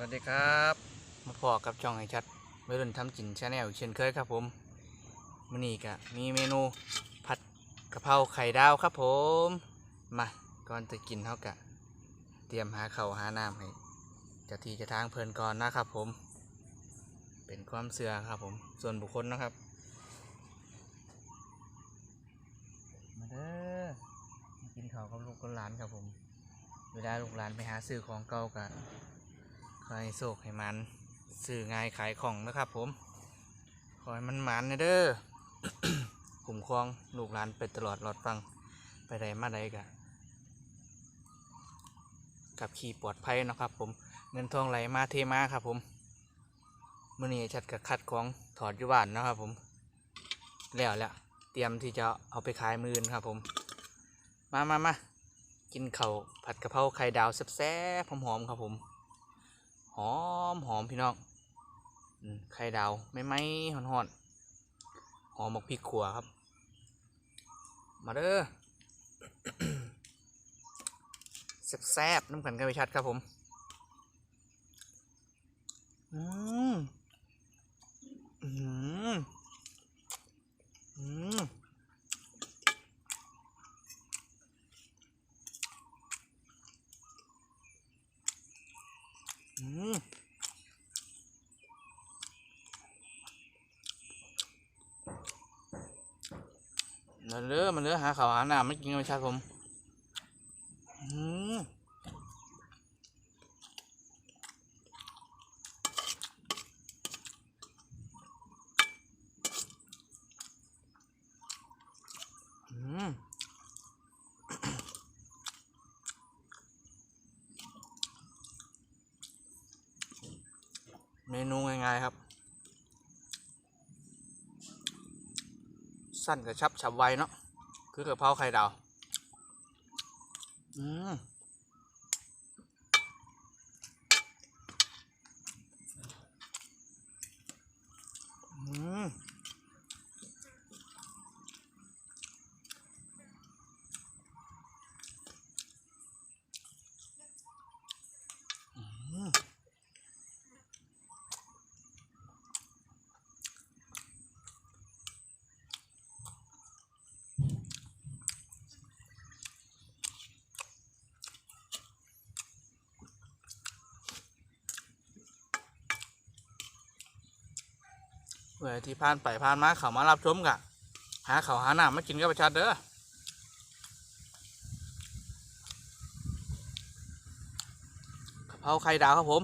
วัสดีครับ มาพอกับช่องไอชัดวัยรุ่นทำจินชาแนลเช่นเคยครับผมมื้อนี้ก็มีเมนูผัดกะเพราไข่ดาวครับผม มาก่อนจะกินเท่ากะ เตรียมหาเข่าหาน้ำให้จะทีจะทางเพลินก่อนนะครับผม เป็นความเสื่อครับผม ส่วนบุคคลนะครับ มาเด้อกินข้าวกับลูกกับหลานครับผม เวลาลูกหลานไปหาซื้อของเก่ากัน ขอให้โศกให้มันซื้อง่ายขายของนะครับผม ขอให้มันหมันนะเด้อกลุ่มครองลูกหลานไปตลอดรอดฟังไปใดมาใดกะกับขี่ปลอดภัยนะครับผมเงินทองไหลมาเทมาครับผมมื่อนี้ชัดกับคัดของถอดอยู่บ้านนะครับผม แล้วแหละเตรียมที่จะเอาไปขายมือนครับผม มามามากินเข้าผัดกะเพราไข่ดาวแซ่บๆหอมๆครับผม หอมหอมพี่น้องไข่ดาวไม่ไหมหอนหอนหอมบักพริกขัวครับ มาเด้อแซ่บๆน้ำขันกันไปชัดครับผม อืมอืมอืมอืม มันเลือมันเลือ หาข่าวหาหน้าไม่กินกับชาผมอืมเมนูง่ายๆครับ สั้นกระชับฉับไวเนาะ คือกะเพราไข่ดาว อืม พื่อที่ผ่านไปผ่านมาเขามารับชมกะหาเขาหาหน้ามากินกับประชาชนเด้อเพราไข่ดาวครับผม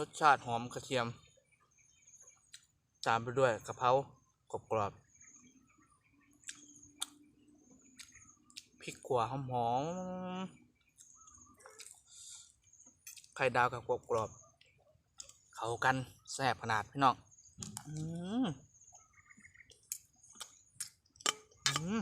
รสชาติหอมกระเทียม ตามไปด้วยกะเพรากรอบกรอบๆพริกขัวหอมหอมไข่ดาวกับกรอบกรอบๆเข้ากันแซ่บขนาดพี่น้องอืมอืม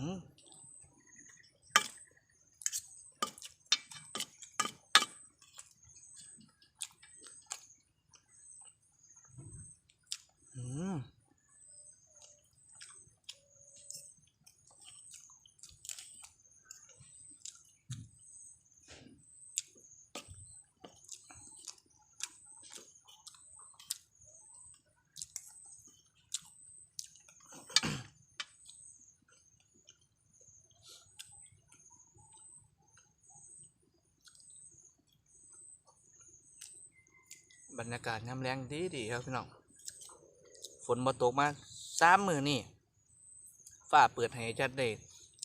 Mm-hmm. บรรยากาศน้ำแรงดีดีครับพี่น้อง ฝนมาตกมาสามมือนี่ฝ้าเปิดให้จัดได้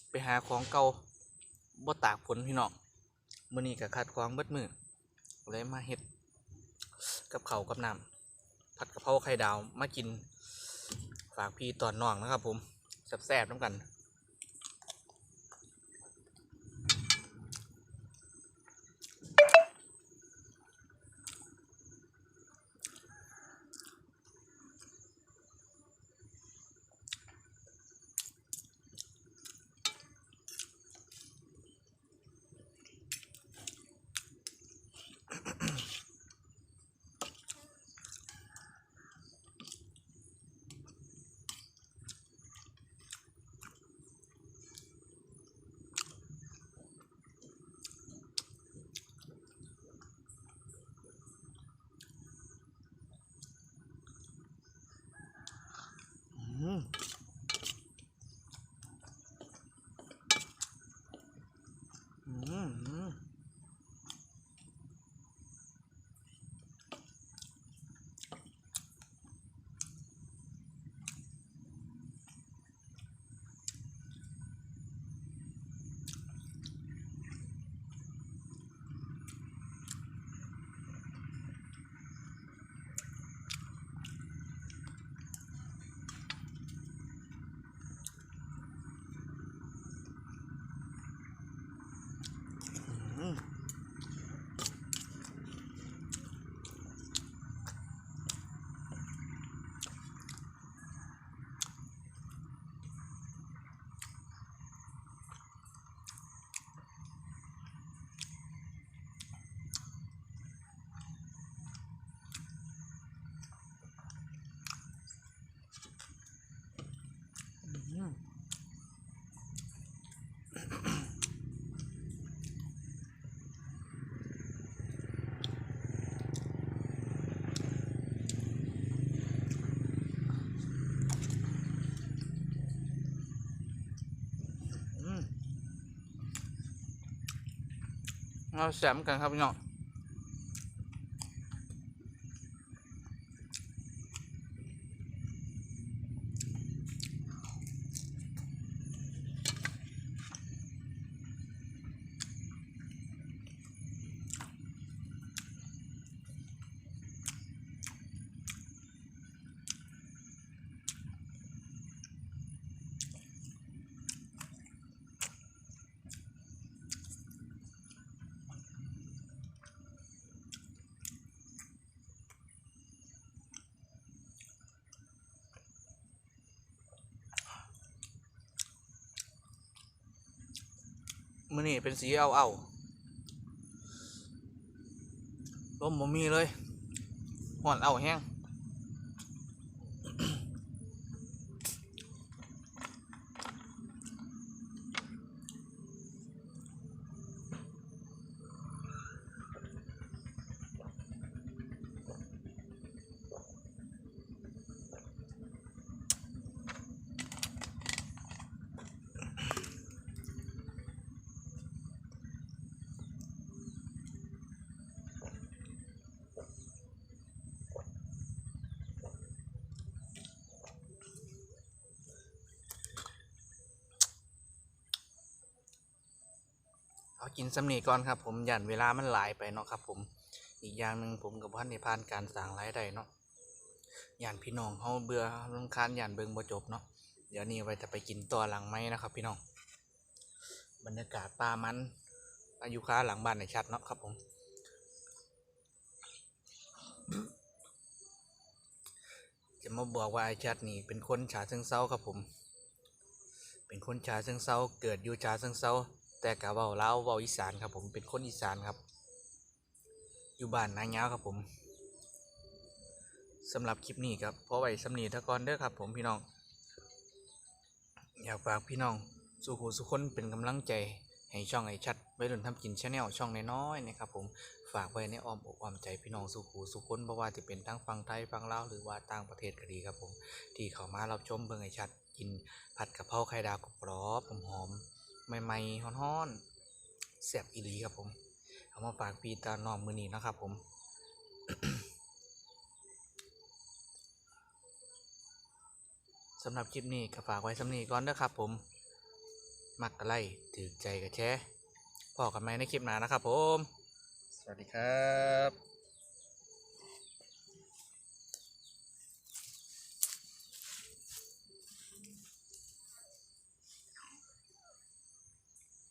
ไปหาของเก่าบ่ตากฝนพี่น้องมื้อนี้ก็คัดของเบิดมือเลยมาเฮ็ดกับเขากับน้ำผัดกะเพราไข่ดาวมากิน ฝากพี่ตอนน้องนะครับผมแซ่บๆน้ำกัน เราแสมกันครับพี่น้อง มือนี่เป็นสีเอาเอาลมบ่มีเลยหอนเอาแห้ง เอากินสำนีก่อนครับ ผมยันเวลามันหลายไปเนาะครับ ผมอีกอย่างหนึ่งผมกับพันในพานการสร้างรายได้เนาะยันพี่น้องเขาเบื่อรำคาญยันเบิงบ่จบเนาะเดี๋ยวนี้ไว้จะไปกินตัวหลังไม้นะครับ พี่น้อง บรรยากาศป่ามันอายุค้าหลังบ้านในชัดเนาะครับผมจะมาบอกว่าไอชัดนี่เป็นคนฉาเชิงเซาครับผม เป็นคนฉาเชิงเซาเกิดอยู่ฉาเชิงเซา แต่กะเว้าลาวเว้าอีสานครับผมเป็นคนอีสานครับ อยู่บ้านนายาวครับผมสำหรับคลิปนี้ครับพอไว้สำนีทะกอนเด้อครับ ผมพี่น้อง อยากฝากพี่น้องสู่หูสุคนเป็นกำลังใจให้ช่องไอชัดไว้รุ่นทำกินชาแนลช่องน้อยๆนะครับผมฝากไว้ในอ้อมอกอ้อมใจพี่น้องสู่หูสุคนเพราะว่าจะเป็นทั้งฟังไทยฟังลาวหรือว่าต่างประเทศก็ดีครับผม ที่เขามารับชมเบิ่งไอชัดกินผัดกะเพราไข่ดาวกรอบหอม ใหม่ๆฮ้อนๆแสบอีหลีครับผม เอามาฝากปีตาหนอมมือนีนะครับผมสำหรับคลิปนี้ก็ฝากไว้สำนีก่อนนะครับผม มักกะไล่ถือใจกระแชพอกันไหมในคลิปหน้านะครับผม สวัสดีครับ